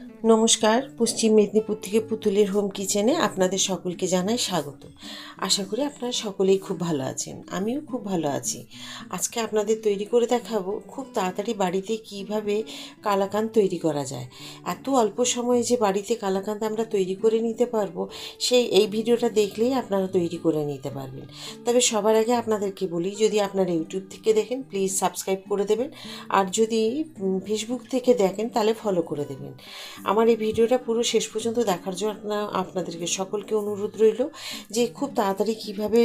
নমস্কার, পশ্চিম মেদিনীপুর থেকে পুতুলের হোম কিচেনে আপনাদের সকলকে জানাই স্বাগত। আশা করি আপনারা সকলেই খুব ভালো আছেন, আমিও খুব ভালো আছি। আজকে আপনাদের তৈরি করে দেখাবো খুব তাড়াতাড়ি বাড়িতে কীভাবে কালাকান তৈরি করা যায়। এত অল্প সময়ে যে বাড়িতে কালাকান্দ আমরা তৈরি করে নিতে পারব, সেই এই ভিডিওটা দেখলেই আপনারা তৈরি করে নিতে পারবেন। তবে সবার আগে আপনাদেরকে বলি, যদি আপনারা ইউটিউব থেকে দেখেন প্লিজ সাবস্ক্রাইব করে দেবেন। আর যদি ফেসবুক থেকে দেখেন, তাহলে ফলো করে দেবেন। আমার এই ভিডিওটা পুরো শেষ পর্যন্ত দেখার জন্য আপনাদেরকে সকলকে অনুরোধ রইল যে খুব তাড়াতাড়ি কীভাবে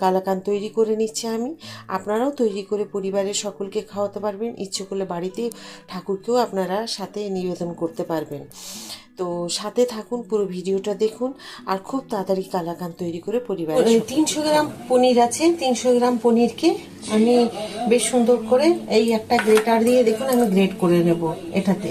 কালাকান তৈরি করে নিচ্ছে আমি। আপনারাও তৈরি করে পরিবারের সকলকে খাওয়াতে পারবেন। ইচ্ছে করলে বাড়িতে ঠাকুরকেও আপনারা সাথে নিবেদন করতে পারবেন। তো সাথে থাকুন পুরো ভিডিওটা দেখুন আর খুব তাড়াতাড়ি কালাকান তৈরি করে পরিবারের তিনশো গ্রাম পনির আছে তিনশো গ্রাম পনিরকে আমি বেশ সুন্দর করে এই একটা গ্রেটার দিয়ে দেখুন আমি গ্রেট করে নেব এটাতে।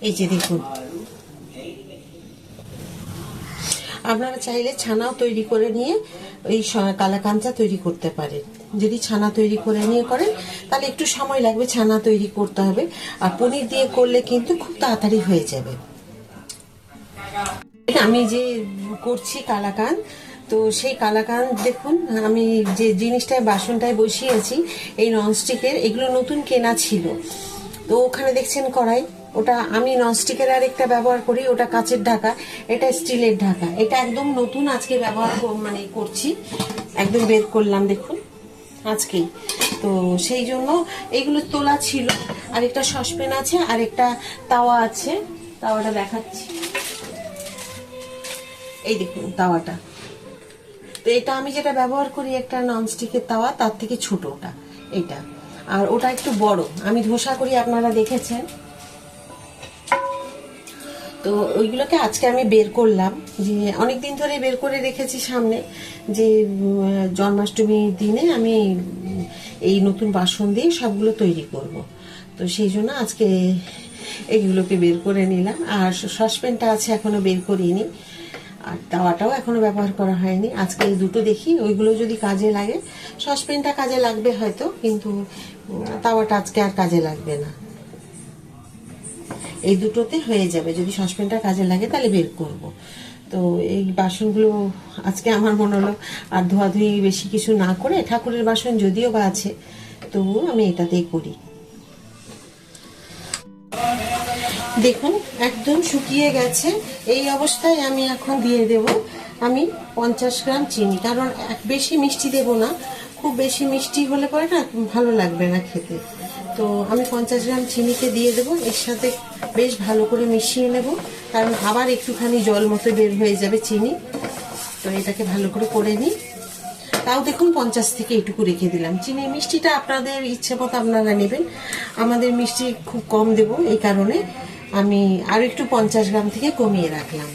এই যে দেখুন। আপনারা চাইলে ছানাও তৈরি করে নিয়ে স- কালাকাঞ্চা তৈরি করতে পারেন। যদি ছানা তৈরি করে নিয়ে করেন, তাহলে একটু সময় লাগবে ছানা তৈরি করতে হবে। আর পনির দিয়ে করলে কিন্তু খুব তাড়াতাড়ি হয়ে যাবে। আমি যে করছি কালাকান তো সেই কালাকান দেখুন, আমি যে জিনিসটায়, বাসনটায় বসিয়েছি, এই ননস্টিকের এগুলো নতুন কেনা ছিল। তো ওখানে দেখছেন কড়াই। ওটা আমি ননস্টিকের আর একটা ব্যবহার করি, ওটা কাচের ঢাকা, এটা স্টিলের ঢাকা। এটা একদম নতুন আজকে ব্যবহার মানে করছি, একদম বের করলাম, দেখুন, আজকেই। তো সেই জন্য এইগুলো তোলা ছিল আর একটা সসপ্যান আছে আর একটা তাওয়া আছে, তাওয়াটা দেখাচ্ছি। এই দেখুন তাওয়াটা। তো এটা আমি যেটা ব্যবহার করি, একটা ননস্টিকের তাওয়া, তার থেকে ছোট ওটা এটা আর ওটা একটু বড়, আমি ধোসা করি, আপনারা দেখেছেন। তো ওইগুলোকে আজকে আমি বের করলাম, যে অনেক দিন ধরে বের করে রেখেছি সামনে, যে জন্মাষ্টমীর দিনে আমি এই নতুন বাসন দিয়ে সবগুলো তৈরি করব। তো সেই জন্য আজকে এইগুলোকে বের করে নিলাম। আর সসপ্যানটা আছে এখনও বের করিনি, আর তাওয়াটাও এখনও ব্যবহার করা হয়নি। আজকে এই দুটো দেখি, ওইগুলো যদি কাজে লাগে, সসপ্যানটা কাজে লাগবে হয়তো, কিন্তু তাওয়াটা আজকে আর কাজে লাগবে না। এই দুটোতে হয়ে যাবে। যদি সসপ্যানটা কাজে লাগে তাহলে বের করব। তো এই বাসনগুলো আজকে আমার মনে হলো আর ধোয়াধুয়ি বেশি কিছু না করে ঠাকুরের বাসন যদিও বা আছে, তবুও আমি এটাতেই করি। দেখুন, একদম শুকিয়ে গেছে। এই অবস্থায় আমি এখন দিয়ে দেব আমি পঞ্চাশ গ্রাম চিনি। কারণ বেশি মিষ্টি দেব না। খুব বেশি মিষ্টি হলে পরে না ভালো লাগবে না খেতে। তো আমি পঞ্চাশ গ্রাম চিনিকে দিয়ে দেবো, এর সাথে বেশ ভালো করে মিশিয়ে নেব, কারণ আবার একটুখানি জল মতো বের হয়ে যাবে চিনি। তো এটাকে ভালো করে করে নিই। তাও দেখুন পঞ্চাশ থেকে এটুকু রেখে দিলাম। চিনি মিষ্টিটা আপনাদের ইচ্ছে মতো আপনারা নেবেন। আমাদের মিষ্টি খুব কম দেব, এই কারণে আমি আরও একটু পঞ্চাশ গ্রাম থেকে কমিয়ে রাখলাম।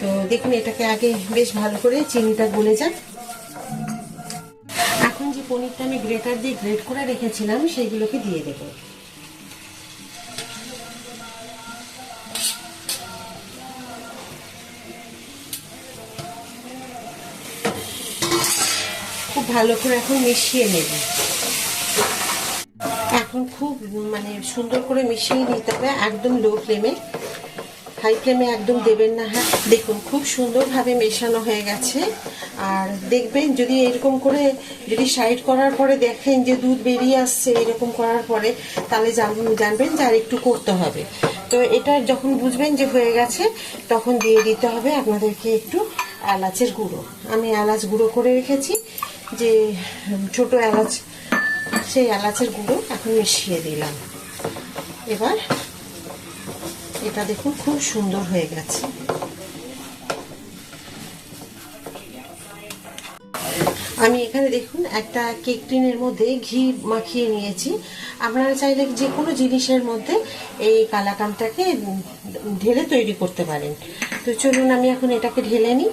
তো দেখুন এটাকে আগে বেশ ভালো করে চিনিটা গলে যাক। এখন যে পনিরটা আমি গ্রেটার দিয়ে গ্রেট করে রেখেছিলাম, সেইগুলোকে দিয়ে দেবো। খুব ভালো করে এখন মিশিয়ে নেব। এখন খুব মানে সুন্দর করে মিশিয়ে নিতে হবে, একদম লো ফ্লেমে। হাই ফ্লেমে একদম দেবেন না হ্যাঁ? দেখুন, খুব সুন্দরভাবে মেশানো হয়ে গেছে। আর দেখবেন, যদি এরকম করে যদি সাইড করার পরে দেখেন যে দুধ বেরিয়ে আসছে এরকম করার পরে, তাহলে জান- জানবেন যে আর একটু করতে হবে। তো এটা যখন বুঝবেন যে হয়ে গেছে, তখন দিয়ে দিতে হবে আপনাদেরকে একটু এলাচের গুঁড়ো। আমি এলাচ গুঁড়ো করে রেখেছি, যে ছোট এলাচ, সেই এলাচের গুঁড়ো এখন মিশিয়ে দিলাম। এবার এটা দেখুন, খুব সুন্দর হয়ে গেছে। আমি এখানে দেখুন, একটা কেক টিনের মধ্যে ঘি মাখিয়ে নিয়েছি। আপনারা চাইলে যে কোনো জিনিসের মধ্যে এই কালাকামটাকে ঢেলে তৈরি করতে পারেন। তো চলুন, আমি এখন এটাকে ঢেলে নিই।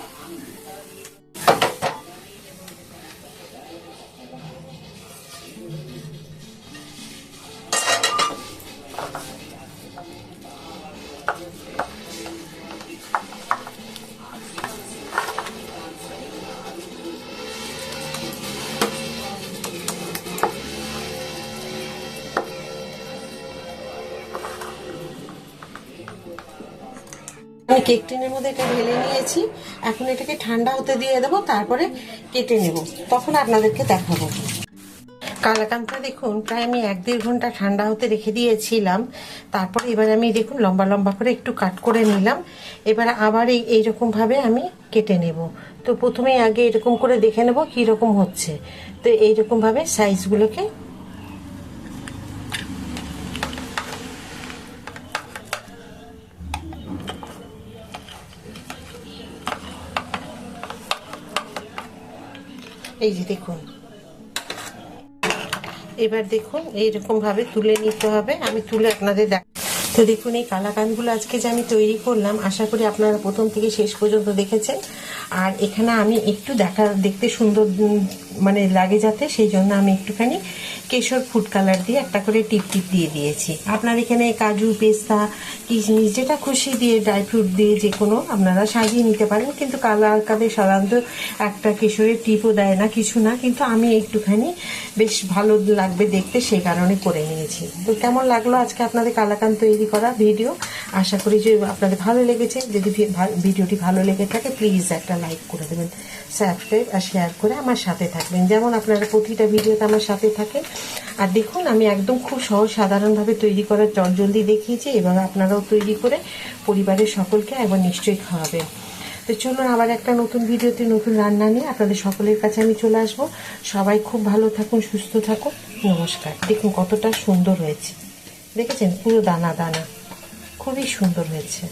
আমি কেক টিনের মধ্যে এটা ঢেলে নিয়েছি। এখন এটাকে ঠান্ডা হতে দিয়ে দেবো, তারপরে কেটে নেব। তখন আপনাদেরকে দেখাবো। কালাকামটা দেখুন, প্রায় আমি এক দেড় ঘণ্টা ঠান্ডা হতে রেখে দিয়েছিলাম। তারপরে এবার আমি দেখুন লম্বা লম্বা করে একটু কাট করে নিলাম। এবার আবার এই এইরকম ভাবে আমি কেটে নেব। তো প্রথমে আগে এরকম করে দেখে নেব কীরকম হচ্ছে। তো এইরকম ভাবে সাইজগুলোকে এই যে দেখুন। এবার দেখুন এইরকম ভাবে তুলে নিতে হবে। আমি তুলে আপনাদের দেখ তো দেখুন, এই কালাকানগুলো আজকে যে আমি তৈরি করলাম, আশা করি আপনারা প্রথম থেকে শেষ পর্যন্ত দেখেছেন। আর এখানে আমি একটু দেখা দেখতে সুন্দর মানে লাগে যাতে, সেই জন্য আমি একটুখানি কেশর ফুড কালার দিয়ে একটা করে টিপ টিপ দিয়ে দিয়েছি। আপনার এখানে কাজু, পেস্তা, কিশমিশ, যেটা খুশি দিয়ে ড্রাই ফ্রুট দিয়ে যে কোনো আপনারা সাজিয়ে নিতে পারেন, কিন্তু কালার কাদের সাধারণত একটা কেশরের টিপও দেয় না, কিছু না, কিন্তু আমি একটুখানি বেশ ভালো লাগবে দেখতে, সেই কারণে করে নিয়েছি। তো কেমন লাগল আজকে আপনাদের কালাকান তৈরি করা ভিডিও আশা করি যে আপনাদের ভালো লেগেছে। যদি ভিডিওটি ভালো লেগে থাকে প্লিজ একটা লাইক করে দেবেন। সাবস্ক্রাইব আর শেয়ার করে আমার সাথে থাকবেন যেমন আপনারা প্রতিটা ভিডিওতে আমার সাথে থাকেন। আর দেখুন, আমি একদম খুব সহজ সাধারণভাবে তৈরি করার চটজলদি দেখিয়েছি এবং আপনারাও তৈরি করে পরিবারের সকলকে একবার নিশ্চয়ই খাওয়াবেন। তো চলুন আবার একটা নতুন ভিডিওতে নতুন রান্না নিয়ে আপনাদের সকলের কাছে আমি চলে আসব। সবাই খুব ভালো থাকুন, সুস্থ থাকুন। নমস্কার। দেখুন কতটা সুন্দর হয়েছে। দেখেছেন? পুরো দানা দানা। খুবই সুন্দর হয়েছে।